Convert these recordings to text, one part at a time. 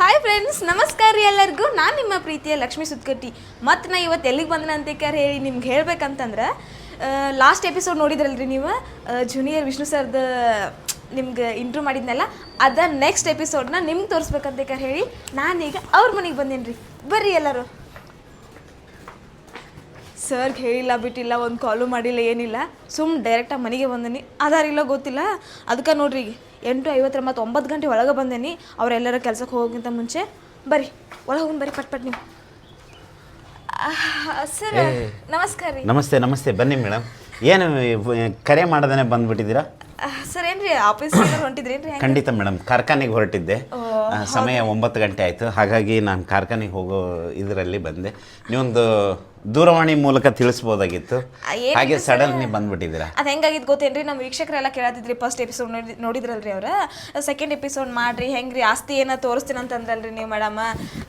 Hi friends ನಮಸ್ಕಾರ ರೀ ಎಲ್ಲರಿಗೂ. ನಾನು ನಿಮ್ಮ ಪ್ರೀತಿಯ ಲಕ್ಷ್ಮೀ ಸುತ್ಕಟ್ಟಿ ಮತ್ತು ನಾ ಇವತ್ತು ಎಲ್ಲಿಗೆ ಬಂದನ ಅಂತ ಹೇಳಿ ನಿಮ್ಗೆ ಹೇಳ್ಬೇಕಂತಂದ್ರೆ ಲಾಸ್ಟ್ ಎಪಿಸೋಡ್ ನೋಡಿದ್ರಲ್ರಿ ನೀವು? ಜೂನಿಯರ್ ವಿಷ್ಣು ಸರ್ದ ನಿಮ್ಗೆ ಇಂಟ್ರೂ ಮಾಡಿದ್ನಲ್ಲ, ಅದ ನೆಕ್ಸ್ಟ್ ಎಪಿಸೋಡ್ನ ನಿಮ್ಗೆ ತೋರಿಸ್ಬೇಕಂತ ಹೇಳಿ ನಾನೀಗ ಅವ್ರ ಮನೆಗೆ ಬಂದೇನಿ ರೀ ಬರ್ರಿ ಎಲ್ಲರೂ. ಸರ್ಗೆ ಹೇಳಿಲ್ಲ ಬಿಟ್ಟಿಲ್ಲ ಒಂದು ಕಾಲು ಮಾಡಿಲ್ಲ ಏನಿಲ್ಲ. ಸುಮ್ ಡೈರೆಕ್ಟಾಗಿ ಮನೆಗೆ ಬಂದೀನಿ. ಅದಾರಿಲ್ಲ ಗೊತ್ತಿಲ್ಲ. ಅದಕ್ಕೆ ನೋಡ್ರಿ ಈಗ ಎಂಟು ಐವತ್ತರ ಮತ್ತು ಒಂಬತ್ತು ಗಂಟೆ ಒಳಗೆ ಬಂದೇನಿ. ಅವರೆಲ್ಲರ ಕೆಲಸಕ್ಕೆ ಹೋಗೋಕ್ಕಿಂತ ಮುಂಚೆ. ಬರ್ರಿ ಒಳಗೆ ಹೋಗಿ ಬರ್ರಿ ಪಟ್ ಪಟ್ ನೀವು. ಸರ್ ನಮಸ್ಕಾರ ರೀ. ನಮಸ್ತೆ ನಮಸ್ತೆ. ಬನ್ನಿ ಮೇಡಮ್ ಏನು ಕರೆ ಮಾಡದೇ ಬಂದ್ಬಿಟ್ಟಿದ್ದೀರಾ? ಸರ್ ಏನ್ರಿ ಆಫೀಸ್ ಏನ್ರಿ ಖಂಡಿತ ಮೇಡಮ್ ಕಾರ್ಖಾನೆಗೆ ಹೊರಟಿದ್ದೆ. ಸಮಯ ಒಂಬತ್ತು ಗಂಟೆ ಆಯಿತು. ಹಾಗಾಗಿ ನಾನು ಕಾರ್ಖಾನೆಗೆ ಹೋಗೋ ಇದರಲ್ಲಿ ಬಂದೆ. ನೀವೊಂದು ದೂರವಾಣಿ ಮೂಲಕ ತಿಳಿಸ್ಬೋದಾಗಿತ್ತು. ಏನಿಲ್ಲ ಹಾಗೆ sir. ಸಡನ್ಲಿ ಬಂದ್ಬಿಟ್ಟಿದ್ದೀರಾ? ಅದು ಹೆಂಗಾಗಿದ್ದು ಗೊತ್ತೇನ್ರಿ? ನಮ್ಮ ವೀಕ್ಷಕರೆಲ್ಲ ಕೇಳತ್ತಿದ್ರಿ ಫಸ್ಟ್ ಎಪಿಸೋಡ್ ನೋಡಿ ನೋಡಿದ್ರಲ್ರಿ ಅವ್ರ. ಸೆಕೆಂಡ್ ಎಪಿಸೋಡ್ ಮಾಡ್ರಿ ಹೆಂಗ್ರಿ? ಆಸ್ತಿ ಏನ ತೋರಿಸ್ತೀನಿ ಅಂತಂದ್ರಲ್ರಿ ನೀವು ಮೇಡಮ್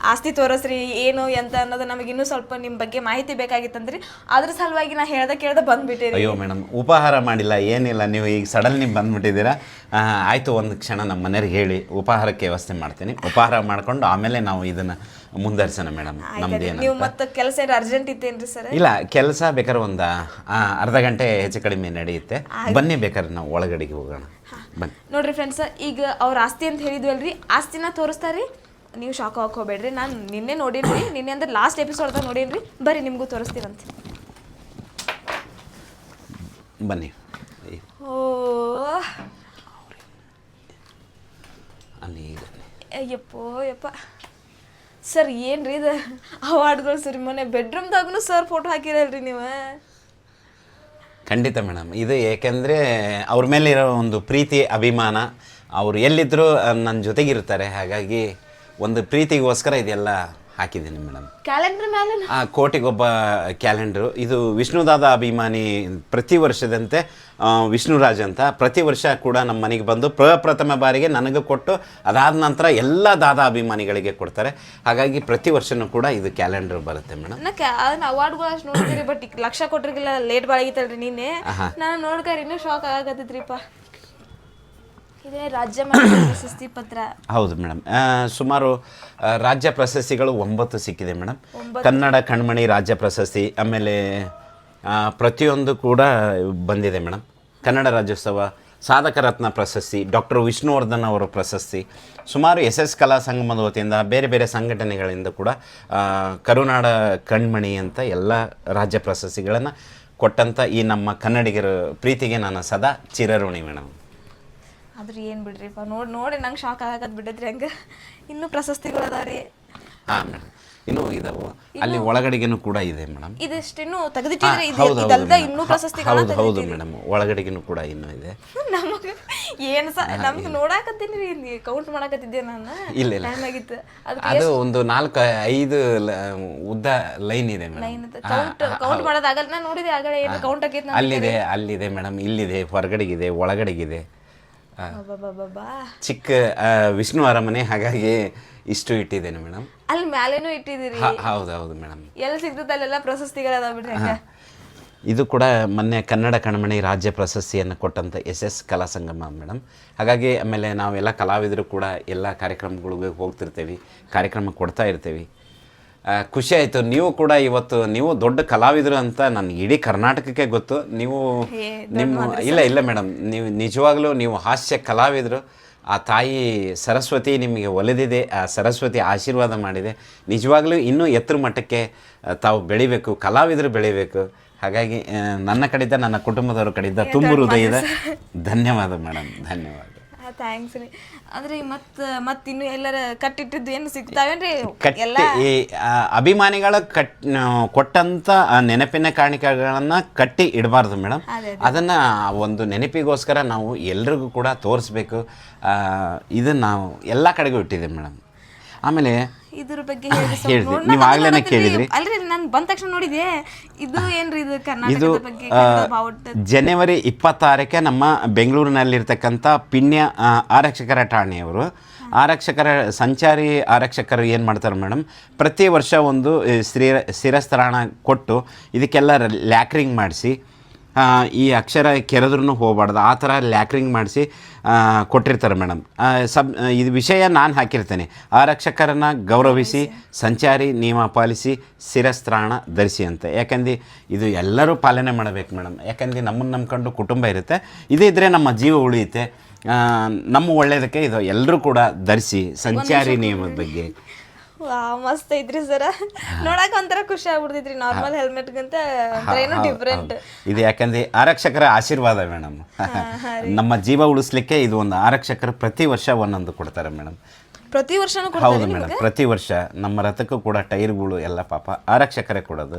ಆಸ್ತಿ ತೋರಿಸ್ರಿ ಏನು ಎಂತ ಅನ್ನೋದು ನಮಗೆ ಇನ್ನೂ ಸ್ವಲ್ಪ ನಿಮ್ಮ ಬಗ್ಗೆ ಮಾಹಿತಿ ಬೇಕಾಗಿತ್ತಂದ್ರಿ. ಅದ್ರ ಸಲುವಾಗಿ ನಾ ಹೇಳ್ದ ಕೇಳ್ದ ಬಂದ್ಬಿಟ್ಟಿರಿ. ಅಯ್ಯೋ ಮೇಡಮ್ ಉಪಹಾರ ಮಾಡಿಲ್ಲ ಏನಿಲ್ಲ ನೀವು ಈಗ ಸಡನ್ಲಿ ಬಂದ್ಬಿಟ್ಟಿದ್ದೀರಾ? ಆ, ಆಯ್ತು ಒಂದು ಕ್ಷಣ ನಮ್ಮ ಮನೆಯವ್ರಿಗೆ ಹೇಳಿ ಉಪಹಾರಕ್ಕೆ ವ್ಯವಸ್ಥೆ ಮಾಡ್ತೀನಿ. ಉಪಹಾರ ಮಾಡ್ಕೊಂಡು ಆಮೇಲೆ ನಾವು ಇದನ್ನು ಮುಂದುವರ್ಸೋಣ ಮೇಡಮ್ ನಮ್ದು ಏನು ನೀವು ಮತ್ತೆ ಕೆಲಸ ಏನು ಅರ್ಜೆಂಟ್ ಇತ್ತೇನ್ರಿ ಸರ್? ಇಲ್ಲ ಕೆಲಸ ಬೇಕಾದ್ರೆ ಒಂದು ಅರ್ಧ ಗಂಟೆ ಹೆಚ್ಚು ಕಡಿಮೆ ನಡೆಯುತ್ತೆ. ಬನ್ನಿ ಬೇಕಾದ್ರೆ ನಾವು ಒಳಗಡೆಗೆ ಹೋಗೋಣ. ಬನ್ನಿ. ನೋಡ್ರಿ ಫ್ರೆಂಡ್ಸ್ ಈಗ ಅವ್ರ ಆಸ್ತಿ ಅಂತ ಹೇಳಿದ್ವಲ್ರಿ ಆಸ್ತಿನ ತೋರಿಸ್ತಾರ್ರಿ ನೀವು ಶಾಕ್ ಹೋಗ್ಬೇಡ್ರಿ. ನಾನು ನಿನ್ನೆ ನೋಡಿನ್ರಿ ನಿನ್ನೆ ಅಂದ್ರೆ ಲಾಸ್ಟ್ ಎಪಿಸೋಡ್ದಾಗ ನೋಡೇನ್ರಿ. ಬರ್ರಿ ನಿಮಗೂ ತೋರಿಸ್ತೀರಂತೆ ಬನ್ನಿ. ಓ. ಅಲ್ಲಿ ಅಯ್ಯಪ್ಪೋ ಯಪ್ಪ ಸರ್, ಏನ್ರಿ ಇದು? ಅವಾರ್ಡ್ಗಳು ಸರ್ ಮೊನ್ನೆ ಬೆಡ್ರೂಮ್ದಾಗೂ ಸರ್ ಫೋಟೋ ಹಾಕಿರಲ್ರಿ ನೀವು? ಖಂಡಿತ ಮೇಡಮ್. ಇದು ಏಕೆಂದರೆ ಅವ್ರ ಮೇಲೆ ಇರೋ ಒಂದು ಪ್ರೀತಿ, ಅಭಿಮಾನ, ಅವರು ಎಲ್ಲಿದ್ದರೂ ನನ್ನ ಜೊತೆಗಿರ್ತಾರೆ. ಹಾಗಾಗಿ ಒಂದು ಪ್ರೀತಿಗೋಸ್ಕರ ಇದೆಲ್ಲ ಹಾಕಿದ್ದೀನಿ ಮೇಡಮ್. ಕ್ಯಾಲೆಂಡರ್ ಮೇಲೆ? ಆ ಕೋಟಿಗೊಬ್ಬ ಕ್ಯಾಲೆಂಡ್ರು. ಇದು ವಿಷ್ಣುದಾದ ಅಭಿಮಾನಿ ಪ್ರತಿ ವರ್ಷದಂತೆ ವಿಷ್ಣುರಾಜ್ ಅಂತ. ಪ್ರತಿ ವರ್ಷ ಕೂಡ ನಮ್ಮ ಮನೆಗೆ ಬಂದು ಪ್ರಪ್ರಥಮ ಬಾರಿಗೆ ನನಗೆ ಕೊಟ್ಟು ಅದಾದ ನಂತರ ಎಲ್ಲ ದಾದ ಅಭಿಮಾನಿಗಳಿಗೆ ಕೊಡ್ತಾರೆ. ಹಾಗಾಗಿ ಪ್ರತಿ ವರ್ಷನೂ ಕೂಡ ಇದು ಕ್ಯಾಲೆಂಡರ್ ಬರುತ್ತೆ ಮೇಡಮ್. ಅವಾರ್ಡ್ಗಳು ಅಷ್ಟು ನೋಡಿದ್ರಿ ಬಟ್ ಲಕ್ಷ ಕೊಟ್ಟಿರ್ಗಿಲ್ಲ ಲೇಟ್ ಬಾಳಾಗಿತ್ತಲ್ರಿ ನಿನ್ನೆ. ಆಹಾ. ನಾನು ನೋಡ್ಕರಿ ಇನ್ನೂ ಶಾಕ್ ಆಗತ್ತಿದ್ರಿಪ್ಪ. ಇದೇ ರಾಜ್ಯ ಪ್ರಶಸ್ತಿ ಪತ್ರ. ಹೌದು ಮೇಡಮ್. ಸುಮಾರು ರಾಜ್ಯ ಪ್ರಶಸ್ತಿಗಳು ಒಂಬತ್ತು ಸಿಕ್ಕಿದೆ ಮೇಡಮ್. ಕನ್ನಡ ಕಣ್ಮಣಿ ರಾಜ್ಯ ಪ್ರಶಸ್ತಿ ಆಮೇಲೆ ಪ್ರತಿಯೊಂದು ಕೂಡ ಬಂದಿದೆ ಮೇಡಮ್. ಕನ್ನಡ ರಾಜ್ಯೋತ್ಸವ ಸಾಧಕ ರತ್ನ ಪ್ರಶಸ್ತಿ ಡಾಕ್ಟರ್ ವಿಷ್ಣುವರ್ಧನ್ ಅವರ ಪ್ರಶಸ್ತಿ ಸುಮಾರು ಎಸ್ ಎಸ್ ಕಲಾ ಸಂಗಮದ ವತಿಯಿಂದ ಬೇರೆ ಬೇರೆ ಸಂಘಟನೆಗಳಿಂದ ಕೂಡ ಕರುನಾಡ ಕಣ್ಮಣಿ ಅಂತ ಎಲ್ಲ ರಾಜ್ಯ ಪ್ರಶಸ್ತಿಗಳನ್ನು ಕೊಟ್ಟಂಥ ಈ ನಮ್ಮ ಕನ್ನಡಿಗರ ಪ್ರೀತಿಗೆ ನಾನು ಸದಾ ಚಿರಋಣಿ ಮೇಡಮ್. ಆದ್ರೆ ಏನು ಬಿಡ್ರಿಪ್ಪ ನೋಡಿ ನೋಡಿ ನಂಗೆ ಶಾಕ್ ಆಗತ್ ಬಿಡದ್ರಿ ಹಂಗ. ಇನ್ನು ಪ್ರಶಸ್ತಿಗಳು ಅದಾರಿ ಹಾಂ ಮೇಡಮ್ ಇನ್ನೂ ಇದಾವೆ. ಅಲ್ಲಿ ಒಳಗಡೆಗೇನು ಕೂಡ ಇದೆ ಮೇಡಮ್ ಇದಿಷ್ಟಿನ್ನು ತೆಗೆದಿಟ್ಟಿದ್ರೆ ಇದು ಇದಲ್ದ ಇನ್ನೂ ಪ್ರಶಸ್ತಿಗಳನ್ನ ಹೌದು ಹೌದು. ಮೇಡಮ್ ಒಳಗಡೆಗೇನು ಕೂಡ ಇನ್ನೂ ಇದೆ. ನಮಗೆ ಏನು ಸ ನಮ್ಗೆ ನೋಡಾಕತ್ತೀನಿ ರೀ ಕೌಂಟ್ ಮಾಡಾಕತ್ತಿದ್ದೆ ನಾನು. ಇಲ್ಲ ಇಲ್ಲ. ಟೈಮ್ ಆಗಿತ್ತು. ಅದು ಒಂದು ನಾಲ್ಕು ಐದು ಲ- ಉದ್ದ ಲೈನ್ ಇದೆ ಮೇಡಮ್ ಕೌಂಟ್ ಕೌಂಟ್ ಮಾಡೋದಾಗಲ್ಲ ನಾನು ನೋಡಿದೆ ಆಗಲೇ ಏನು ಕೌಂಟ್ ಆಗೈತೆ ಅಲ್ಲಿದೆ ಅಲ್ಲಿದೆ ಮೇಡಮ್ ಇಲ್ಲಿದೆ ಹೊರಗಡೆಗಿದೆ ಒಳಗಡೆಗಿದೆ. ಚಿಕ್ಕ ವಿಷ್ಣು ಅರಮನೆ ಹಾಗಾಗಿ ಇಷ್ಟು ಇಟ್ಟಿದ್ದೇನೆ ಮೇಡಮ್. ಅಲ್ಲಿ ಮ್ಯಾಲೇನು ಇಟ್ಟಿದ್ದೀರಿ? ಹೌದು ಹೌದು ಮೇಡಮ್. ಎಲ್ಲಿ ಸಿಗ್ತದೆ ಅಲ್ಲೆಲ್ಲ ಪ್ರಶಸ್ತಿಗಳದಾವ ಬಿಡ್ರಿ ಇದು ಕೂಡ ಮೊನ್ನೆ ಕನ್ನಡ ಕಣ್ಮಣಿ ರಾಜ್ಯ ಪ್ರಶಸ್ತಿಯನ್ನು ಕೊಟ್ಟಂಥ ಎಸ್ ಎಸ್ ಕಲಾ ಸಂಗಮ ಮೇಡಮ್. ಹಾಗಾಗಿ ಆಮೇಲೆ ನಾವೆಲ್ಲ ಕಲಾವಿದರು ಕೂಡ ಎಲ್ಲ ಕಾರ್ಯಕ್ರಮಗಳಿಗೆ ಹೋಗ್ತಿರ್ತೀವಿ ಕಾರ್ಯಕ್ರಮ ಕೊಡ್ತಾ ಇರ್ತೀವಿ. ಖುಷಿ ಆಯಿತು. ನೀವು ಕೂಡ ಇವತ್ತು ನೀವು ದೊಡ್ಡ ಕಲಾವಿದರು ಅಂತ ನನಗೆ ಇಡೀ ಕರ್ನಾಟಕಕ್ಕೆ ಗೊತ್ತು. ನೀವು ನಿಮ್ಮ ಇಲ್ಲ ಇಲ್ಲ ಮೇಡಮ್ ನೀವು ನಿಜವಾಗ್ಲೂ ನೀವು ಹಾಸ್ಯ ಕಲಾವಿದರು. ಆ ತಾಯಿ ಸರಸ್ವತಿ ನಿಮಗೆ ಒಲಿದಿದೆ ಆ ಸರಸ್ವತಿ ಆಶೀರ್ವಾದ ಮಾಡಿದೆ. ನಿಜವಾಗ್ಲೂ ಇನ್ನೂ ಎತ್ತರ ಮಟ್ಟಕ್ಕೆ ತಾವು ಬೆಳಿಬೇಕು ಕಲಾವಿದರು ಬೆಳಿಬೇಕು. ಹಾಗಾಗಿ ನನ್ನ ಕಡೆಯಿಂದ ನನ್ನ ಕುಟುಂಬದವರ ಕಡೆಯಿಂದ ತುಂಬ ಹೃದಯದ ಧನ್ಯವಾದ ಮೇಡಮ್ ಧನ್ಯವಾದ. ಥ್ಯಾಂಕ್ಸ್ ರೀ. ಅಂದ್ರೆ ಮತ್ತೆ ಮತ್ತೆ ಇನ್ನು ಎಲ್ಲರ ಕಟ್ಟಿಟ್ಟಿದ್ದು ಏನು ಸಿಗ್ತಾವೇನ್ರಿ? ಎಲ್ಲ ಕಟ್ಟಿ ಈ ಆ, ಅಭಿಮಾನಿಗಳ ಕಟ್ ಕೊಟ್ಟಂತ ಆ ನೆನಪಿನ ಕಾಣಿಕೆಗಳನ್ನ ಕಟ್ಟಿ ಇಡಬಾರ್ದು ಮೇಡಮ್ ಅದೇ, ಅದನ್ನ ಒಂದು ನೆನಪಿಗೋಸ್ಕರ ನಾವು ಎಲ್ರಿಗೂ ಕೂಡ ತೋರಿಸ್ಬೇಕು. ಇದನ್ನ ನಾವು ಎಲ್ಲ ಕಡೆಗೂ ಇಟ್ಟಿದ್ದೀವಿ ಮೇಡಮ್ ಆಮೇಲೆ ಇದ್ರ ಬಗ್ಗೆ ಹೇಳಿ ನೀವು ಹೇಳ್ದೆ. ನೋಡ್- ನೀವ್ ಆಗ್ಲೇನೆ ಅದನ್ನ ಕೇಳಿದ್ರಿ. ಅಲ್ರಿ ನಾನು ಬಂದ ತಕ್ಷಣ ನೋಡಿದೆ ಇದು ಏನ್ರಿ ಇದು ಇದು ಕರ್ನಾಟಕದ ಬಗ್ಗೆ ಆ, ಕನ್ನಡ ಬಾವುಟ ಜನವರಿ ಇಪ್ಪತ್ತಾರಕ್ಕೆ ನಮ್ಮ ಬೆಂಗಳೂರಿನಲ್ಲಿರ್ತಕ್ಕಂಥ ಪಿಣ್ಯ ಆ, ಆರಕ್ಷಕರ ಠಾಣೆಯವರು. ಆರಕ್ಷಕರ ಸಂಚಾರಿ ಆರಕ್ಷಕರು ಏನು ಮಾಡ್ತಾರೆ ಮೇಡಮ್ ಪ್ರತಿ ವರ್ಷ ಒಂದು ಸ್ಥಿರ ಸ್ಥಿರಸ್ಥಾನ ಕೊಟ್ಟು ಇದಕ್ಕೆಲ್ಲ ಲ್ಯಾಕ್ರಿಂಗ್ ಮಾಡಿಸಿ ಈ ಅಕ್ಷರ ಕೆರೆದ್ರೂ ಹೋಗಬಾರ್ದು. ಆ ಥರ ಲ್ಯಾಕ್ರಿಂಗ್ ಮಾಡಿಸಿ ಕೊಟ್ಟಿರ್ತಾರೆ ಮೇಡಮ್. ಸಬ್ ಇದು ವಿಷಯ ನಾನು ಹಾಕಿರ್ತೇನೆ. ಆರಕ್ಷಕರನ್ನು ಗೌರವಿಸಿ ಸಂಚಾರಿ ನಿಯಮ ಪಾಲಿಸಿ ಶಿರಸ್ತ್ರಾಣ ಧರಿಸಿ ಅಂತ ಯಾಕಂದ್ರೆ ಇದು ಎಲ್ಲರೂ ಪಾಲನೆ ಮಾಡಬೇಕು ಮೇಡಮ್. ಯಾಕಂದ್ರೆ ನಮ್ಮನ್ನು ನಂಬ್ಕೊಂಡು ಕುಟುಂಬ ಇರುತ್ತೆ. ಇದೇ ಇದ್ದರೆ ನಮ್ಮ ಜೀವ ಉಳಿಯುತ್ತೆ. ನಮ್ಮ ಒಳ್ಳೆಯದಕ್ಕೆ ಇದು ಎಲ್ಲರೂ ಕೂಡ ಧರಿಸಿ ಸಂಚಾರಿ ನಿಯಮದ ಬಗ್ಗೆ. ಮಸ್ತ್ ಐತ್ರಿ ಸರ. ನೋಡಕ್ ಒಂಥರ ಖುಷಿ ಆಗ್ಬಿಡ್ತೈತ್ರಿ. ನಾರ್ಮಲ್ ಹೆಲ್ಮೆಟ್ಗಿಂತ ಏನೋ ಡಿಫ್ರೆಂಟ್ ಇದು ಯಾಕಂದ್ರೆ ಆರಕ್ಷಕರ ಆಶೀರ್ವಾದ ಮೇಡಮ್. ನಮ್ಮ ಜೀವ ಉಳಿಸ್ಲಿಕ್ಕೆ ಇದು ಒಂದು ಆರಕ್ಷಕರು ಪ್ರತಿ ವರ್ಷ ಒಂದೊಂದು ಕೊಡ್ತಾರೆ ಮೇಡಮ್. ಪ್ರತಿ ವರ್ಷನೂ ಹೌದು ಮೇಡಮ್ ಪ್ರತಿ ವರ್ಷ ನಮ್ಮ ರಥಕ್ಕೂ ಕೂಡ ಟೈರ್ಗಳು ಎಲ್ಲ ಪಾಪ ಆರಕ್ಷಕರೇ ಕೊಡೋದು.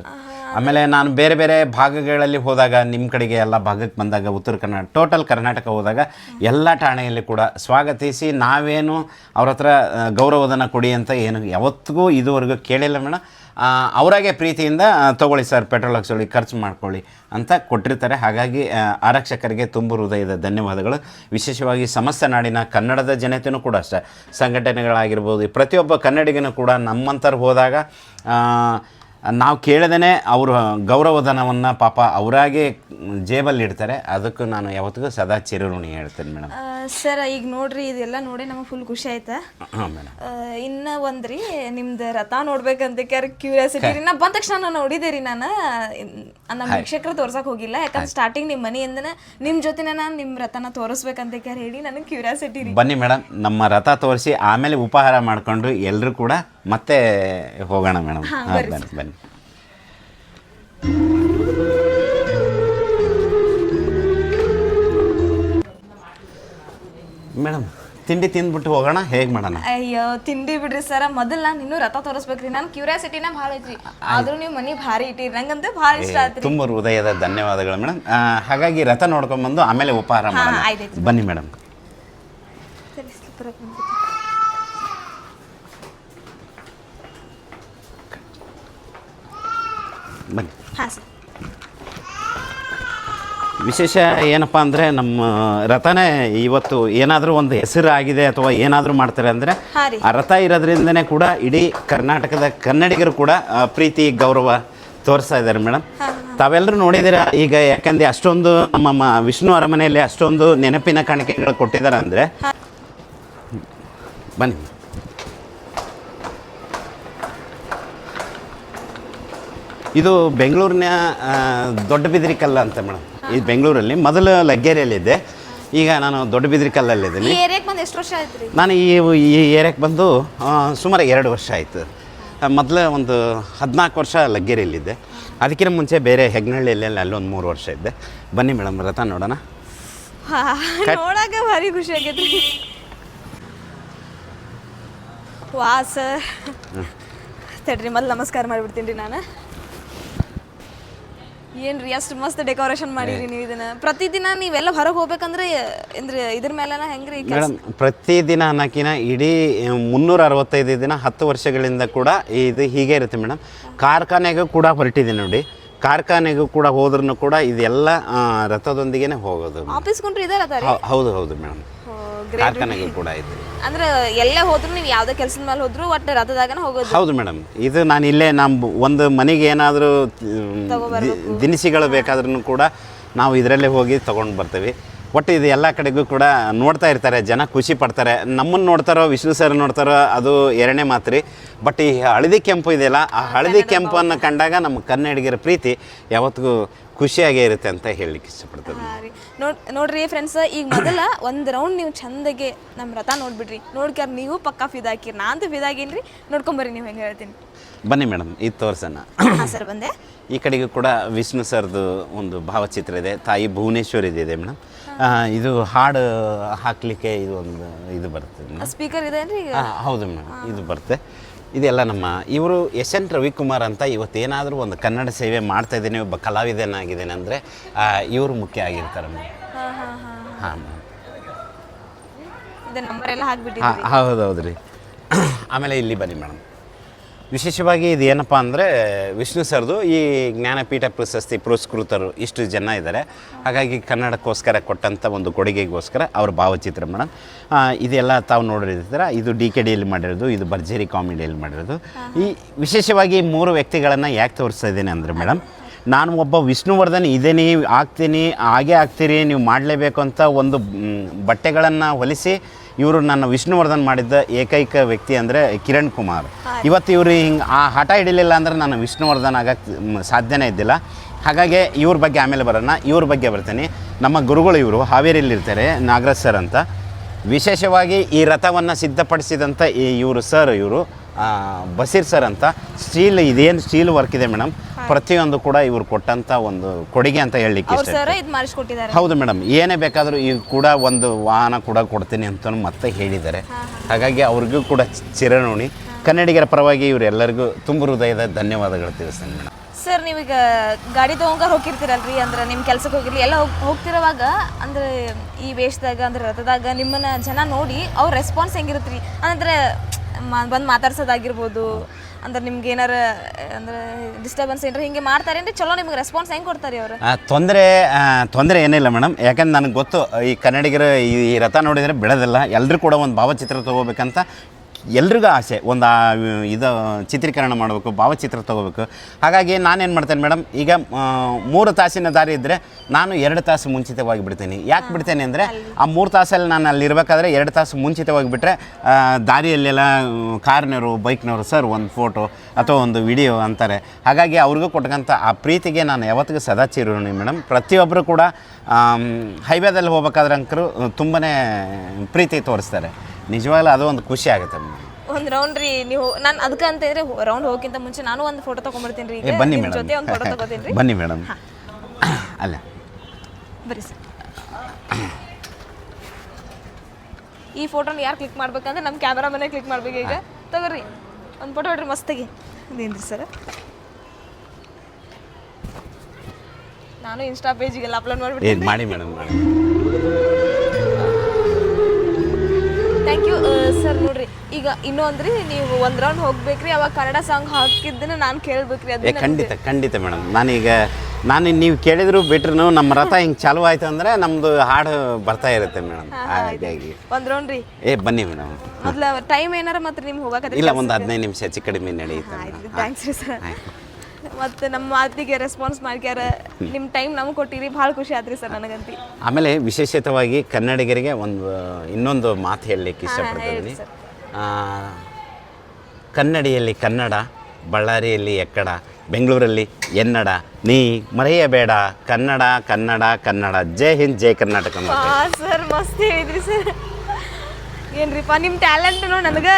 ಆಮೇಲೆ ನಾನು ಬೇರೆ ಬೇರೆ ಭಾಗಗಳಲ್ಲಿ ಹೋದಾಗ ನಿಮ್ಮ ಕಡೆಗೆ ಎಲ್ಲ ಭಾಗಕ್ಕೆ ಬಂದಾಗ ಉತ್ತರ ಕರ್ನಾಟಕ ಟೋಟಲ್ ಕರ್ನಾಟಕ ಹೋದಾಗ ಎಲ್ಲ ಠಾಣೆಯಲ್ಲಿ ಕೂಡ ಸ್ವಾಗತಿಸಿ ನಾವೇನು ಅವ್ರ ಹತ್ರ ಗೌರವಧನ ಕೊಡಿ ಅಂತ ಏನು ಯಾವತ್ತಿಗೂ ಇದುವರೆಗೂ ಕೇಳಿಲ್ಲ ಮೇಡಮ್. ಅವರಾಗೆ ಪ್ರೀತಿಯಿಂದ ತಗೊಳ್ಳಿ ಸರ್, ಪೆಟ್ರೋಲ್ ಹಾಕ್ಸೋಳಿ ಖರ್ಚು ಮಾಡ್ಕೊಳ್ಳಿ ಅಂತ ಕೊಟ್ಟಿರ್ತಾರೆ. ಹಾಗಾಗಿ ಆರಕ್ಷಕರಿಗೆ ತುಂಬ ಹೃದಯದ ಧನ್ಯವಾದಗಳು. ವಿಶೇಷವಾಗಿ ಸಮಸ್ತ ನಾಡಿನ ಕನ್ನಡದ ಜನತೆಯೂ ಕೂಡ ಅಷ್ಟೇ. ಸಂಘಟನೆಗಳಾಗಿರ್ಬೋದು, ಪ್ರತಿಯೊಬ್ಬ ಕನ್ನಡಿಗನೂ ಕೂಡ ನಮ್ಮಂಥವ್ರು ಹೋದಾಗ ನಾವು ಕೇಳದೇ ಅವರು ಗೌರವಧನವನ್ನು ಪಾಪ ಅವರಾಗೆ ಜೇಬಲ್ಲಿ ಇಡ್ತಾರೆ. ಅದಕ್ಕೂ ನಾನು ಯಾವತ್ತಿಗೂ ಸದಾ ಚಿರಋಣಿ ಹೇಳ್ತೇನೆ ಮೇಡಮ್. ಸರ್ ಈಗ ನೋಡ್ರಿ ಇದೆಲ್ಲ ನೋಡಿ ನಮಗೆ ಫುಲ್ ಖುಷಿ ಆಯ್ತಾ? ಹಾಂ ಮೇಡಮ್. ಇನ್ನ ಒಂದ್ರಿ ನಿಮ್ದು ರಥ ನೋಡ್ಬೇಕಂತ ಕ್ಯಾರ ಕ್ಯೂರಿಯಾಸಿಟಿ ರೀ ನಾ ಬಂದ ತಕ್ಷಣ ನಾನು ನೋಡಿದೆ ರೀ ನಾನು. ನಮ್ಮ ವೀಕ್ಷಕರು ತೋರ್ಸಕ್ ಹೋಗಿಲ್ಲ. ಯಾಕಂದ್ರೆ ಸ್ಟಾರ್ಟಿಂಗ್ ನಿಮ್ಮ ಮನೆಯಿಂದನೇ ನಿಮ್ಮ ಜೊತೆನ ನಾನು ನಿಮ್ಮ ರಥನ ತೋರಿಸ್ಬೇಕಂತ ಕ್ಯಾರ ಹೇಳಿ ನನಗೆ ಕ್ಯೂರಿಯಾಸಿಟಿ ರೀ ಬನ್ನಿ ಮೇಡಮ್ ನಮ್ಮ ರಥ ತೋರಿಸಿ ಆಮೇಲೆ ಉಪಹಾರ ಮಾಡಿಕೊಂಡು ಎಲ್ಲರೂ ಕೂಡ ಮತ್ತೆ ಹೋಗೋಣ ಮೇಡಮ್. ಹಾಂ ಬನ್ನಿ ಬನ್ನಿ. ಮೇಡಮ್ ತಿಂಡಿ ತಿಂದ್ಬಿಟ್ಟು ಹೋಗೋಣ? ಹೇಗೆ ಮಾಡೋಣ? ಅಯ್ಯೋ ತಿಂಡಿ ಬಿಡ್ರಿ ಸರ. ಮೊದಲ್ ನಾನು ಇನ್ನೂ ರಥ ತೋರಿಸ್ಬೇಕ್ರಿ. ನನ್ನ ಕ್ಯೂರಿಯಾಸಿಟಿನ ಭಾಳ ಐತ್ರಿ. ಆದ್ರೂ ನೀವು ಮನಿ ಭಾರಿ ಇಟ್ಟಿರಿ. ನಂಗಂತೂ ಭಾಳ ಇಷ್ಟ ಆಯ್ತು ತುಂಬ ಹೃದಯದ ಧನ್ಯವಾದಗಳು ಮೇಡಮ್. ಹಾಗಾಗಿ ರಥ ನೋಡ್ಕೊಂಬಂದು ಆಮೇಲೆ ಉಪಹಾರ ಮಾಡೋಣ. ಆಯ್ತಾಯ್ತು. ಬನ್ನಿ ಮೇಡಮ್. ಸರಿ, slipper. ಬನ್ನಿ. ಹಾಂ ಸರ್. ವಿಶೇಷ ಏನಪ್ಪ ಅಂದರೆ ನಮ್ಮ ರಥನೇ ಇವತ್ತು ಏನಾದರೂ ಒಂದು ಹೆಸರು ಆಗಿದೆ ಅಥವಾ ಏನಾದರೂ ಮಾಡ್ತಾರೆ ಅಂದರೆ ಆ ರಥ ಇರೋದ್ರಿಂದನೇ ಕೂಡ ಇಡೀ ಕರ್ನಾಟಕದ ಕನ್ನಡಿಗರು ಕೂಡ ಆ, ಪ್ರೀತಿ ಗೌರವ ತೋರಿಸ್ತಾ ಇದ್ದಾರೆ ಮೇಡಮ್. ತಾವೆಲ್ಲರೂ ನೋಡಿದ್ದೀರಾ ಈಗ ಯಾಕಂದ್ರೆ ಅಷ್ಟೊಂದು ನಮ್ಮ ಮ- ವಿಷ್ಣು ಅರಮನೆಯಲ್ಲಿ ಅಷ್ಟೊಂದು ನೆನಪಿನ ಕಾಣಿಕೆಗಳು ಕೊಟ್ಟಿದ್ದಾರೆ ಅಂದರೆ ಬನ್ನಿ. ಇದು ಬೆಂಗಳೂರಿನ ದೊಡ್ಡ ಬಿದಿರಿ ಕಲ್ಲು ಅಂತ ಮೇಡಮ್. ಇದು ಬೆಂಗಳೂರಲ್ಲಿ ಮೊದಲು ಲಗ್ಗೇರಿಯಲ್ಲಿದ್ದೆ. ಈಗ ನಾನು ದೊಡ್ಡ ಏರಿಯಾಕ್ಕೆ ಬಂದು ಎಷ್ಟು ವರ್ಷ ಆಯ್ತು ರೀ ನಾನು ಈ ಈ ಏರಿಯಾಕ್ಕೆ ಬಂದು ಸುಮಾರು ಎರಡು ವರ್ಷ ಆಯಿತು. ಮೊದಲು ಒಂದು ಹದಿನಾಲ್ಕು ವರ್ಷ ಲಗ್ಗೆರೆಯಲ್ಲಿದ್ದೆ. ಅದಕ್ಕಿಂತ ಮುಂಚೆ ಬೇರೆ ಹೆಗ್ನಹಳ್ಳಿಯಲ್ಲಿ ಅಲ್ಲೊಂದು ಮೂರು ವರ್ಷ ಇದ್ದೆ. ಬನ್ನಿ ಮೇಡಮ್ ರಥ ನೋಡೋಣ. ನೋಡಕ್ಕೆ ಭಾರಿ ಖುಷಿ ಆಗಿದೆ ವಾ ಸರ್ ತಡ್ರಿ ಮೊದ್ಲು ನಮಸ್ಕಾರ ಮಾಡಿಬಿಡ್ತೀನಿ ರೀ ನಾನು. ಏನ್ರಿ ಅಷ್ಟು ಮಸ್ತ್ ಡೆಕೋರೇಷನ್ ಮಾಡಿರಿ ನೀವು ಇದನ್ನ. ಪ್ರತಿದಿನ ನೀವೆಲ್ಲ ಹೊರಗೆ ಹೋಗ್ಬೇಕಂದ್ರೆ ಅಂದ್ರೆ ಇದ್ರ ಮೇಲೆನ ಹೆಂಗ್ರಿ ಮೇಡಮ್ ಪ್ರತಿದಿನ ಅನ್ನಕಿನ ಇಡೀ ಮುನ್ನೂರ ಅರವತ್ತೈದು ದಿನ ಹತ್ತು ವರ್ಷಗಳಿಂದ ಕೂಡ ಇದು ಹೀಗೆ ಇರುತ್ತೆ ಮೇಡಮ್. ಕಾರ್ಖಾನೆಗೂ ಕೂಡ ಹೊರಟಿದೆ ನೋಡಿ. ಕಾರ್ಖಾನೆಗೂ ಕೂಡ ಹೋದ್ರೂ ಕೂಡ ಇದೆಲ್ಲ ರಥದೊಂದಿಗೆ ರಥದೊಂದಿಗೆನೇ ಹೋಗೋದು. ಆಫೀಸ್ ಕೊಂಡ್ರೆ ಇದಾರ ರಥ ಹೌದು ಹೌದು ಮೇಡಮ್. ಕಾರ್ಖಾನೆಗೂ ಕೂಡ ಐತೆ ಅಂದ್ರೆ ಎಲ್ಲೇ ಹೋದ್ರು ನೀವು ಯಾವ್ದೇ ಕೆಲಸದ ಮೇಲೆ ಹೋದ್ರು ಒಟ್ಟು ರಥದಾಗನ ಹೋಗೋದು. ಹೌದು ಮೇಡಮ್. ಇದು ನಾನು ಇಲ್ಲೇ ನಮ್ಮ ಒಂದು ಮನೆಗೆ ಏನಾದರೂ ದಿನಸಿಗಳು ಬೇಕಾದ್ರೂ ಕೂಡ ನಾವು ಇದರಲ್ಲೇ ಹೋಗಿ ತೊಗೊಂಡು ಬರ್ತೀವಿ. ಒಟ್ಟು ಇದು ಎಲ್ಲ ಕಡೆಗೂ ಕೂಡ ನೋಡ್ತಾ ಇರ್ತಾರೆ ಜನ ಖುಷಿ ಪಡ್ತಾರೆ. ನಮ್ಮನ್ನು ನೋಡ್ತಾರೋ ವಿಷ್ಣು ಸರ್ ನೋಡ್ತಾರೋ ಅದು ಎರಡನೇ ಮಾತ್ರಿ ಬಟ್ ಈ ಹಳದಿ ಕೆಂಪು ಇದೆಯಲ್ಲ ಆ ಹಳದಿ ಕೆಂಪನ್ನು ಕಂಡಾಗ ನಮ್ಮ ಕನ್ನಡಿಗರ ಪ್ರೀತಿ ಯಾವತ್ತಿಗೂ ಖುಷಿಯಾಗೇ ಇರುತ್ತೆ ಅಂತ ಹೇಳಲಿಕ್ಕೆ ಇಷ್ಟಪಡ್ತದೆ ಹಾ ರೀ. ನೋಡ್ ನೋಡ್ರಿ ಫ್ರೆಂಡ್ಸ್ ಈಗ ಮೊದಲ ಒಂದು ರೌಂಡ್ ನೀವು ಚಂದಗೆ ನಮ್ಮ ರಥ ನೋಡ್ಬಿಡ್ರಿ. ನೋಡ್ಕ್ಯಾರ ನೀವು ಪಕ್ಕಾ ಫಿದಾಕಿರಿ ನಾ ಅಂತೂ ಫಿದಾಗೇನ್ರಿ ನೋಡ್ಕೊಂಬರ್ರಿ ನೀವು ಹೆಂಗೆ ಹೇಳ್ತೀನಿ. ಬನ್ನಿ ಮೇಡಮ್ ಇದು ತೋರ್ಸೋಣ. ಸರ್ ಬಂದೆ. ಈ ಕಡೆಗೂ ಕೂಡ ವಿಷ್ಣು ಸರ್ದು ಒಂದು ಭಾವಚಿತ್ರ ಇದೆ. ತಾಯಿ ಭುವನೇಶ್ವರಿದಿದೆ ಮೇಡಮ್ ಇದು ಹಾಡು ಹಾಕಲಿಕ್ಕೆ ಇದು ಒಂದು ಇದು ಬರುತ್ತೆ ಸ್ಪೀಕರ್ ಇದೆ ಹೌದು ಮೇಡಮ್. ಇದು ಬರುತ್ತೆ. ಇದೆಲ್ಲ ನಮ್ಮ ಇವರು ಎಸ್ ಎನ್ ರವಿಕುಮಾರ್ ಅಂತ ಇವತ್ತೇನಾದರೂ ಒಂದು ಕನ್ನಡ ಸೇವೆ ಮಾಡ್ತಾ ಇದ್ದೀನಿ ಒಬ್ಬ ಕಲಾವಿದನಾಗಿದ್ದೇನೆ ಅಂದರೆ ಇವರು ಮುಖ್ಯ ಆಗಿರ್ತಾರೆ ಮೇಡಮ್. ಹಾಂ ಮ್ಯಾಮ್ ಹೌದು ರೀ ಆಮೇಲೆ ಇಲ್ಲಿ ಬನ್ನಿ ಮೇಡಮ್. ವಿಶೇಷವಾಗಿ ಇದು ಏನಪ್ಪ ಅಂದರೆ ವಿಷ್ಣು ಸರ್ದು ಈ ಜ್ಞಾನಪೀಠ ಪ್ರಶಸ್ತಿ ಪುರಸ್ಕೃತರು ಇಷ್ಟು ಜನ ಇದ್ದಾರೆ. ಹಾಗಾಗಿ ಕನ್ನಡಕ್ಕೋಸ್ಕರ ಕೊಟ್ಟಂಥ ಒಂದು ಕೊಡುಗೆಗೋಸ್ಕರ ಅವ್ರ ಭಾವಚಿತ್ರ ಮೇಡಮ್ ಇದೆಲ್ಲ ತಾವು ನೋಡಿರ್ತೀರ? ಇದು ಡಿ ಕೆ ಡಿಯಲ್ಲಿ ಮಾಡಿರೋದು, ಇದು ಭರ್ಜರಿ ಕಾಮಿಡಿಯಲ್ಲಿ ಮಾಡಿರೋದು. ಈ ವಿಶೇಷವಾಗಿ ಮೂರು ವ್ಯಕ್ತಿಗಳನ್ನು ಯಾಕೆ ತೋರಿಸ್ತಾ ಇದ್ದೀನಿ ಅಂದರೆ ಮೇಡಮ್ ನಾನು ಒಬ್ಬ ವಿಷ್ಣುವರ್ಧನ್ ಇದೇನಿ, ಆಗ್ತೀನಿ, ಹಾಗೆ ಆಗ್ತೀರಿ, ನೀವು ಮಾಡಲೇಬೇಕು ಅಂತ ಒಂದು ಬಟ್ಟೆಗಳನ್ನು ಹೊಲಿಸಿ ಇವರು ನನ್ನ ವಿಷ್ಣುವರ್ಧನ್ ಮಾಡಿದ್ದ ಏಕೈಕ ವ್ಯಕ್ತಿ ಅಂದರೆ ಕಿರಣ್ ಕುಮಾರ್. ಇವತ್ತು ಇವರು ಹಿಂಗೆ ಆ ಹಠ ಹಿಡಿಲಿಲ್ಲ ಅಂದ್ರೆ ನಾನು ವಿಷ್ಣುವರ್ಧನ್ ಆಗಕ್ಕೆ ಸಾಧ್ಯನೇ ಇದ್ದಿಲ್ಲ. ಹಾಗಾಗಿ ಇವ್ರ ಬಗ್ಗೆ ಆಮೇಲೆ ಬರೋಣ. ಇವ್ರ ಬಗ್ಗೆ ಬರ್ತೀನಿ. ನಮ್ಮ ಗುರುಗಳು ಇವರು ಹಾವೇರಿಯಲ್ಲಿ ಇರ್ತಾರೆ ನಾಗರಾಜ್ ಸರ್ ಅಂತ. ವಿಶೇಷವಾಗಿ ಈ ರಥವನ್ನು ಸಿದ್ಧಪಡಿಸಿದಂಥ ಈ ಇವರು ಸರ್ ಇವರು. ಬಸೀರ್ ಸರ್ ಅಂತ. ಸ್ಟೀಲ್ ಇದೇನು ಸ್ಟೀಲ್ ವರ್ಕ್ ಇದೆ ಮೇಡಮ್. ಪ್ರತಿಯೊಂದು ಕೂಡ ಇವರು ಕೊಟ್ಟಂತ ಒಂದು ಕೊಡುಗೆ ಅಂತ ಹೇಳಲಿಕ್ಕೆ ಇಷ್ಟ ಹೌದು ಮೇಡಮ್. ಏನೇ ಬೇಕಾದರೂ ಈಗ ಕೂಡ ಒಂದು ವಾಹನ ಕೂಡ ಕೊಡ್ತೀನಿ ಅಂತ ಮತ್ತೆ ಹೇಳಿದ್ದಾರೆ. ಹಾಗಾಗಿ ಅವ್ರಿಗೂ ಕೂಡ ಚಿರನೋಣಿ ಕನ್ನಡಿಗರ ಪರವಾಗಿ ಇವರೆಲ್ಲರಿಗೂ ತುಂಬ ಹೃದಯದ ಧನ್ಯವಾದಗಳು ತಿಳಿಸ್ತೀನಿ ಮೇಡಮ್. ಸರ್ ನೀವೀಗ ಗಾಡಿ ತೊಗೊಂಗಾರ ಹೋಗಿರ್ತೀರಲ್ರಿ ಅಂದ್ರೆ ನಿಮ್ಮ ಕೆಲ್ಸಕ್ಕೆ ಹೋಗಿರ್ಲಿ. ಎಲ್ಲ ಹೋಗ್ತಿರುವಾಗ ಹೋಗ್ತಿರೋವಾಗ ಅಂದ್ರೆ ಈ ವೇಷದಾಗ ಅಂದ್ರೆ ರಥದಾಗ ನಿಮ್ಮನ್ನ ಜನ ನೋಡಿ ಅವ್ರ ರೆಸ್ಪಾನ್ಸ್ ಹೆಂಗಿರುತ್ತೆ ರೀ ಅಂದ್ರೆ ಬಂದು ಮಾತಾಡ್ಸೋದಾಗಿರ್ಬೋದು, ಅಂದ್ರೆ ನಿಮ್ಗೆ ಏನಾರ, ಅಂದ್ರೆ ಡಿಸ್ಟರ್ಬೆನ್ಸ್ ಏನಾರ ಹಿಂಗೆ ಮಾಡ್ತಾರೆ ಮಾಡ್ತಾರೇನ್ರಿ? ಚಲೋ ನಿಮ್ಗೆ ರೆಸ್ಪಾನ್ಸ್ ಹೆಂಗೆ ಕೊಡ್ತಾರೆ ಅವರು? ತೊಂದರೆ ತೊಂದರೆ ಏನಿಲ್ಲ ಮೇಡಮ್ ಯಾಕಂದ್ರೆ ನನಗೆ ಗೊತ್ತು, ಈ ಕನ್ನಡಿಗರು ಈ ಈ ರಥ ನೋಡಿದರೆ ಬಿಡೋದಿಲ್ಲ. ಎಲ್ಲರೂ ಕೂಡ ಒಂದು ಭಾವಚಿತ್ರ ತೊಗೋಬೇಕಂತ ಎಲ್ರಿಗೂ ಆಸೆ ಒಂದು ಇದು ಚಿತ್ರೀಕರಣ ಮಾಡಬೇಕು ಭಾವಚಿತ್ರ ತೊಗೋಬೇಕು. ಹಾಗಾಗಿ ನಾನೇನು ಮಾಡ್ತೇನೆ ಮೇಡಮ್ ಈಗ ಮೂರು ತಾಸಿನ ದಾರಿ ಇದ್ದರೆ ನಾನು ಎರಡು ತಾಸು ಮುಂಚಿತವಾಗಿ ಬಿಡ್ತೀನಿ. ಯಾಕೆ ಬಿಡ್ತೇನೆ ಅಂದರೆ ಆ ಮೂರು ತಾಸಲ್ಲಿ ನಾನು ಅಲ್ಲಿ ಇರಬೇಕಾದ್ರೆ ಎರಡು ತಾಸು ಮುಂಚಿತವಾಗಿ ಬಿಟ್ಟರೆ ದಾರಿಯಲ್ಲೆಲ್ಲ ಕಾರ್ನವರು ಬೈಕ್ನವರು ಸರ್ ಒಂದು ಫೋಟೋ ಅಥವಾ ಒಂದು ವಿಡಿಯೋ ಅಂತಾರೆ. ಹಾಗಾಗಿ ಅವ್ರಿಗೂ ಕೊಟ್ಕಂಥ ಆ ಪ್ರೀತಿಗೆ ನಾನು ಯಾವತ್ತಿಗೂ ಸದಾ ಚಿರೋಣಿ ಮೇಡಮ್. ಪ್ರತಿಯೊಬ್ಬರು ಕೂಡ ಹೈವೇದಲ್ಲಿ ಹೋಗ್ಬೇಕಾದ್ರೆ ಅಂಕರು ತುಂಬಾ ಪ್ರೀತಿ ತೋರಿಸ್ತಾರೆ. ನಿಜವಾಗ್ಲೂ ಅದು ಒಂದು ಖುಷಿ ಆಗುತ್ತೆ ಒಂದು ರೌಂಡ್ ರೀ ನೀವು ನಾನು ಅದಕ್ಕೆ ಹೇಳಿದ್ರೆ ರೌಂಡ್ ಹೋಗಿಂತ ಮುಂಚೆ ನಾನು ಒಂದು ಫೋಟೋ ತಗೊಂಡ್ಬಿಡ್ತೀನಿ ರೀ ಈಗ ಬನ್ನಿ ನಿಮ್ ಮೇಡಮ್. ಜೊತೆ ಒಂದು ಫೋಟೋ ತಗೋತೀನಿ ರೀ. ಬನ್ನಿ ಮೇಡಮ್. ಅಲ್ಲ. ಬರಿ ಸರ್. ಈ ಫೋಟೋನ ಯಾರು ಕ್ಲಿಕ್ ಮಾಡ್ಬೇಕಂದ್ರೆ ನಮ್ಮ ಕ್ಯಾಮ್ರಾ ಮನೆ ಕ್ಲಿಕ್ ಮಾಡ್ಬೇಕು ಈಗ. ತಗೋರಿ ಒಂದು ಫೋಟೋ ಹೊಡ್ರಿ ಮಸ್ತಾಗಿ ಇದೇನ್ರಿ ಸರ್? ನಾನು ಇನ್ಸ್ಟಾ ಪೇಜಿಗೆಲ್ಲ ಅಪ್ಲೋಡ್ ಏ ಮಾಡಿಬಿಡ್ತೀನಿ ಮಾಡಿ ಮೇಡಮ್ ಮಾಡಿ. ಥ್ಯಾಂಕ್ ಯು ಸರ್ ನೋಡ್ರಿ ಈಗ ಇನ್ನೂ ಅಂದ್ರೆ ನೀವು ಒಂದು ರೌಂಡ್ ಹೋಗ್ಬೇಕ್ರಿ. ಅವಾಗ ಕನ್ನಡ ಸಾಂಗ್ ಹಾಕಿದ್ದನ್ನ ನಾನು ಕೇಳ್ಬೇಕ್ರಿ. ಅದೇ ಅದು ಖಂಡಿತ ಖಂಡಿತ ಮೇಡಮ್ ನಾನೀಗ ನಾನು ನೀವು ಕೇಳಿದ್ರು ಬಿಟ್ರು ನಮ್ಮ ರಥ ಹಿಂಗ್ ಚಾಲು ಆಯ್ತು ಅಂದ್ರೆ ನಮ್ದು ಹಾಡು ಬರ್ತಾ ಇರುತ್ತೆ ಮೇಡಮ್ ಹಾಗಾಗಿ. ಒಂದು ರೌಂಡ್ ರೀ. ಏ ಬನ್ನಿ ಮೇಡಮ್ ಮೊದ್ಲ ಟೈಮ್ ಏನಾರ ಮತ್ತೆ ನಿಮ್ಗೆ ಹೋಗಕ್ಕೆ ಇಲ್ಲ ಒಂದು ಹದಿನೈದು ನಿಮಿಷ ಹೆಚ್ಚು ಕಡಿಮೆ ನಡೆಯುತ್ತೆ ಮೇಡಮ್ ಥ್ಯಾಂಕ್ಸ್ ರೀ ಸರ್ ಮತ್ತು ನಮ್ಮ ಮಾತಿಗೆ ರೆಸ್ಪಾನ್ಸ್ ಮಾಡ್ಕ್ಯಾರ ನಿಮ್ಮ ಟೈಮ್ ನಮ್ಗೆ ಕೊಟ್ಟಿರಿ ಭಾಳ ಖುಷಿ ಆತ್ರಿ ಸರ್ ನನಗಂತಿ. ಆಮೇಲೆ ವಿಶೇಷತವಾಗಿ ಕನ್ನಡಿಗರಿಗೆ ಒಂದು ಇನ್ನೊಂದು ಮಾತು ಹೇಳಲಿಕ್ಕೆ ಇಷ್ಟಪಡ್ತೀನಿ. ಕನ್ನಡಿಯಲ್ಲಿ ಕನ್ನಡ ಬಳ್ಳಾರಿಯಲ್ಲಿ ಎಕ್ಕಡ ಬೆಂಗಳೂರಲ್ಲಿ ಎನ್ನಡ ನೀ ಮರೆಯಬೇಡ ಕನ್ನಡ ಕನ್ನಡ ಕನ್ನಡ ಜೈ ಹಿಂದ್ ಜೈ ಕರ್ನಾಟಕ ಸರ್ ಮಸ್ತ್ ಹೇಳಿದ್ರಿ ಸರ್. ಏನ್ರಿಪ್ಪ ನಿಮ್ಮ ಟ್ಯಾಲೆಂಟ್ ನೋಡಿ ನನಗೆ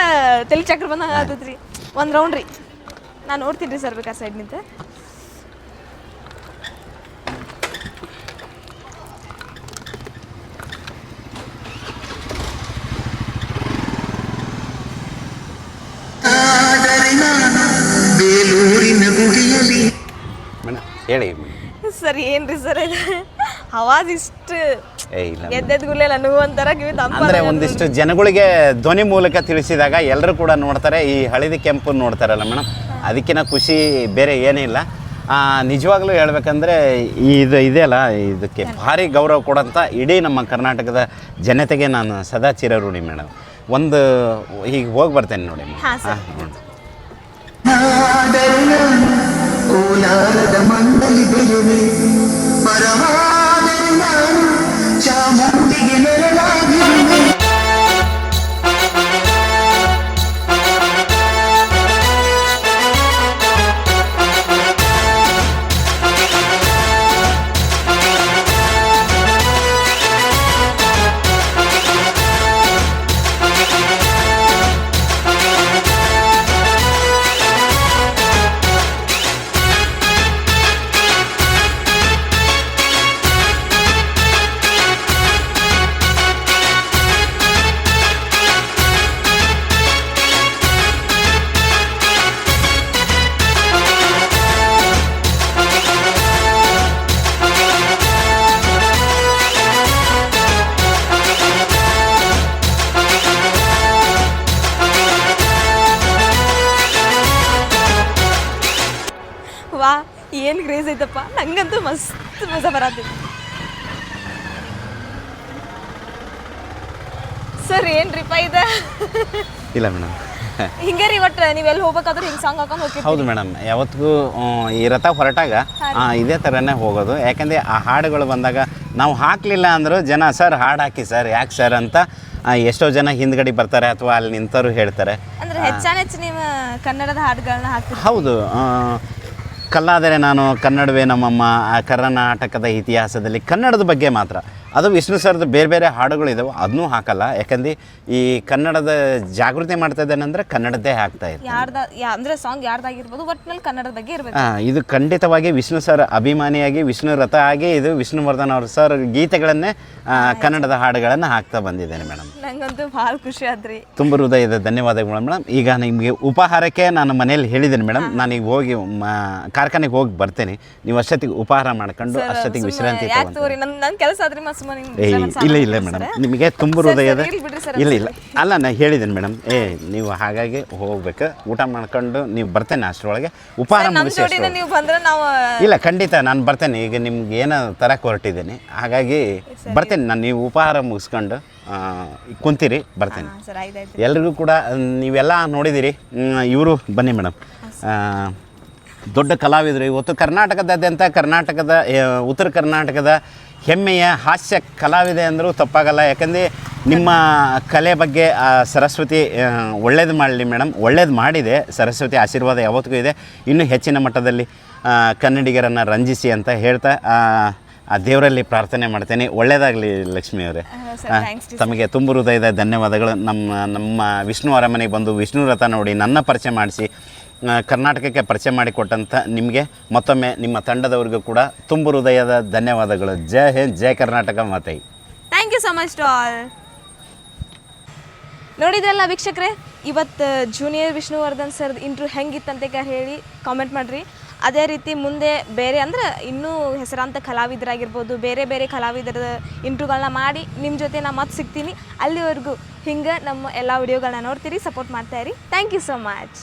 ತಲೆ ಚಕ್ರ ಬಂದಂಗೆ ಒಂದು ರೌಂಡ್ ರೀ. ನಾನು ನೋಡ್ತೀನಿ ರೀ ಸರ್ ಬೇಕಾದ್ರೆ ಸೈಡ್ ನಿಂತ? ಹೇಳಿ. ಸರ್ ಏನ್ರಿ ಸರ್ ಅವಾಜ್ ಇಷ್ಟು ಎದ್ದೆದ್ ಗುಲ್ಲೆ ನನಗೂ ಒಂಥರ ಕಿವಿ ಅಂದರೆ ಒಂದಿಷ್ಟು ಜನಗಳಿಗೆ ಧ್ವನಿ ಮೂಲಕ ತಿಳಿಸಿದಾಗ ಎಲ್ಲರೂ ಕೂಡ ನೋಡ್ತಾರೆ ಈ ಹಳದಿ ಕೆಂಪು ನೋಡ್ತಾರಲ್ಲ ಮೇಡಮ್ ಅದಕ್ಕಿಂತ ಖುಷಿ ಬೇರೆ ಏನೇ ಇಲ್ಲ. ನಿಜವಾಗ್ಲೂ ಹೇಳಬೇಕಂದ್ರೆ ಇದು ಇದೆ ಅಲ್ಲ ಇದಕ್ಕೆ ಭಾರಿ ಗೌರವ ಕೊಡೋಂಥ ಇಡೀ ನಮ್ಮ ಕರ್ನಾಟಕದ ಜನತೆಗೆ ನಾನು ಸದಾ ಚಿರಋಣಿ ಮೇಡಮ್ ಒಂದು ಈಗ ಹೋಗಿ ಬರ್ತೇನೆ ನೋಡಿ ಹಾ, ಏನು ಕ್ರೇಜ್ ಐತಪ್ಪ? ನಂಗಂತೂ ಮಸ್ತ್ ಮಜಾ ಬರತ್ತೈತಿ ಸರ್ ಏನ್ರಿಪ್ಪ ಇದೆ? ಇಲ್ಲ ಮೇಡಮ್ ಹಿಂಗೆ ರೀ ಒಟ್ಟು ನೀವೆಲ್ಲಿ ಹೋಗ್ಬೇಕಾದ್ರೆ ಹಿಂಗೆ ಸಾಂಗ್ ಹಾಕೊಂಡು ಹೋಗಿ ಹೌದು ಮೇಡಮ್ ಯಾವತ್ತಿಗೂ ಈ ರಥ ಹೊರಟಾಗ ಇದೇ ಥರನೇ ಹೋಗೋದು. ಯಾಕಂದರೆ ಆ ಹಾಡುಗಳು ಬಂದಾಗ ನಾವು ಹಾಕಲಿಲ್ಲ ಅಂದರೂ ಜನ ಸರ್ ಹಾಡು ಹಾಕಿ ಸರ್ ಯಾಕೆ ಸರ್ ಅಂತ ಎಷ್ಟೋ ಜನ ಹಿಂದ್ಗಡೆ ಬರ್ತಾರೆ ಅಥವಾ ಅಲ್ಲಿ ನಿಂತರು ಹೇಳ್ತಾರೆ. ಅಂದ್ರೆ ಹೆಚ್ಚಾನೆಚ್ಚು ನೀವು ಕನ್ನಡದ ಹಾಡುಗಳನ್ನ ಹಾಕಿ ಹೌದು. ಕಲ್ಲಾದರೆ ನಾನು ಕನ್ನಡವೇ ನಮ್ಮಮ್ಮ ಕರ್ನಾಟಕದ ಇತಿಹಾಸದಲ್ಲಿ ಕನ್ನಡದ ಬಗ್ಗೆ ಮಾತ್ರ. ಅದು ವಿಷ್ಣು ಸರ್ದು ಬೇರೆ ಬೇರೆ ಹಾಡುಗಳು ಇದಾವೆ ಅದನ್ನೂ ಹಾಕಲ್ಲ. ಯಾಕಂದ್ರೆ ಈ ಕನ್ನಡದ ಜಾಗೃತಿ ಮಾಡ್ತಾ ಇದ್ದೇನೆಂದ್ರೆ ಕನ್ನಡದ್ದೇ ಹಾಕ್ತಾ ಇದ್ದೆ ಯಾರ್ದ ಯಾ ಅಂದ್ರೆ ಸಾಂಗ್ ಯಾರ್ದಾಗಿರ್ಬೋದು ಒಟ್ಟಿನಲ್ಲಿ ಕನ್ನಡದ ಬಗ್ಗೆ ಇರ್ಬೇಕು. ಆ, ಇದು ಖಂಡಿತವಾಗಿ ವಿಷ್ಣು ಸರ್ ಅಭಿಮಾನಿಯಾಗಿ ವಿಷ್ಣು ರಥ ಆಗಿ ಇದು ವಿಷ್ಣುವರ್ಧನ್ ಅವ್ರ ಸರ್ ಗೀತೆಗಳನ್ನೇ ಆ, ಕನ್ನಡದ ಹಾಡುಗಳನ್ನು ಹಾಕ್ತಾ ಬಂದಿದ್ದೇನೆ ಮೇಡಮ್. ನಂಗಂತೂ ಭಾಳ ಖುಷಿ ಆದ್ರಿ. ತುಂಬ ಹೃದಯದ ಧನ್ಯವಾದಗಳು ಮೇಡಮ್. ಈಗ ನಿಮಗೆ ಉಪಹಾರಕ್ಕೆ ನಾನು ಮನೆಯಲ್ಲಿ ಹೇಳಿದ್ದೀನಿ ಮೇಡಮ್. ನಾನೀಗ ಹೋಗಿ ಮ- ಕಾರ್ಖಾನೆಗೆ ಹೋಗಿ ಬರ್ತೇನೆ. ನೀವು ಅಷ್ಟೊತ್ತಿಗೆ ಉಪಹಾರ ಮಾಡ್ಕೊಂಡು ಅಷ್ಟೊತ್ತಿಗೆ ವಿಶ್ರಾಂತಿ ಯಾಕೆ ತಗೊಂಡು ತಗೋರಿ? ನನ್ ನನ್ನ ಕೆಲಸ ಆದ್ರಿ ಮಸ್ತ್ ಏ ಇಲ್ಲ ಇಲ್ಲ ಮೇಡಮ್. ನಿಮಗೆ ತುಂಬ ಹೃದಯದ ಇಲ್ಲ ಇಲ್ಲ. ಅಲ್ಲ ನಾನು ಹೇಳಿದ್ದೀನಿ ಮೇಡಮ್. ಏ ನೀವು ಹಾಗಾಗಿ ಹೋಗ್ಬೇಕು. ಊಟ ಮಾಡ್ಕೊಂಡು ನೀವು ಬರ್ತೇನೆ ಅಷ್ಟರೊಳಗೆ. ಉಪಹಾರ ಮುಗಿಸಿ ಇಲ್ಲ ಖಂಡಿತ ನಾನು ಬರ್ತೇನೆ. ಈಗ ನಿಮ್ಗೆ ಏನೋ ತರಕ್ಕೆ ಹೊರಟಿದ್ದೀನಿ. ಹಾಗಾಗಿ ಬರ್ತೇನೆ. ನಾನು ನೀವು ಉಪಹಾರ ಮುಗಿಸ್ಕೊಂಡು ಕುಂತೀರಿ ಬರ್ತೇನೆ. ಎಲ್ರಿಗೂ ಕೂಡ ನೀವೆಲ್ಲ ನೋಡಿದಿರಿ. ಇವರು ಬನ್ನಿ ಮೇಡಮ್. ದೊಡ್ಡ ಕಲಾವಿದರು. ಇವತ್ತು ಕರ್ನಾಟಕದಾದ್ಯಂತ ಕರ್ನಾಟಕದ ಉತ್ತರ ಕರ್ನಾಟಕದ ಹೆಮ್ಮೆಯ ಹಾಸ್ಯ ಕಲಾವಿದೆ ಅಂದರೂ ತಪ್ಪಾಗಲ್ಲ. ಯಾಕಂದರೆ ನಿಮ್ಮ ಕಲೆ ಬಗ್ಗೆ ಸರಸ್ವತಿ ಒಳ್ಳೇದು ಮಾಡಲಿ ಮೇಡಮ್ ಒಳ್ಳೇದು ಮಾಡಿದೆ. ಸರಸ್ವತಿ ಆಶೀರ್ವಾದ ಯಾವತ್ತಿಗೂ ಇದೆ. ಇನ್ನೂ ಹೆಚ್ಚಿನ ಮಟ್ಟದಲ್ಲಿ ಕನ್ನಡಿಗರನ್ನು ರಂಜಿಸಿ ಅಂತ ಹೇಳ್ತಾ ಆ, ದೇವರಲ್ಲಿ ಪ್ರಾರ್ಥನೆ ಮಾಡ್ತೇನೆ. ಒಳ್ಳೇದಾಗಲಿ ಲಕ್ಷ್ಮಿಯವರೇ ತಮಗೆ ತುಂಬ ಹೃದಯದ ಧನ್ಯವಾದಗಳು. ನಮ್ಮ ನಮ್ಮ ವಿಷ್ಣು ಅರಮನೆಗೆ ಬಂದು ವಿಷ್ಣು ರಥ ನೋಡಿ ನನ್ನ ಪರಿಚಯ ಮಾಡಿಸಿ. ಕರ್ನಾಟಕಕ್ಕೆ ಪರಿಚಯ ಮಾಡಿಕೊಟ್ಟಂಥ ನಿಮಗೆ ಮತ್ತೊಮ್ಮೆ ನಿಮ್ಮ ತಂಡದವರಿಗೂ ಕೂಡ ತುಂಬ ಹೃದಯದ ಧನ್ಯವಾದಗಳು. ಜೈ ಹಿಂದ್, ಜೈ Karnataka ಮಾತೈ. Thank you so much to all ನೋಡಿದ್ರಲ್ಲ ವೀಕ್ಷಕರೇ, ಇವತ್ತು ಜೂನಿಯರ್ ವಿಷ್ಣುವರ್ಧನ್ ಸರ್ ಇಂಟ್ರ್ಯೂ ಹೆಂಗಿತ್ತಂತ ಹೇಳಿ ಕಾಮೆಂಟ್ ಮಾಡಿರಿ. ಅದೇ ರೀತಿ ಮುಂದೆ ಬೇರೆ ಅಂದ್ರೆ ಇನ್ನೂ ಹೆಸರಾಂತ ಕಲಾವಿದರಾಗಿರ್ಬೋದು, ಬೇರೆ ಬೇರೆ ಕಲಾವಿದರ ಇಂಟ್ರೂಗಳನ್ನ ಮಾಡಿ ನಿಮ್ಮ ಜೊತೆ ನಾ ಮತ್ತೆ ಸಿಗ್ತೀನಿ. ಅಲ್ಲಿವರೆಗೂ ಹಿಂಗೆ ನಮ್ಮ ಎಲ್ಲ ವಿಡಿಯೋಗಳನ್ನ ನೋಡ್ತೀರಿ ಸಪೋರ್ಟ್ ಮಾಡ್ತಾ ಇರಿ. Thank you so much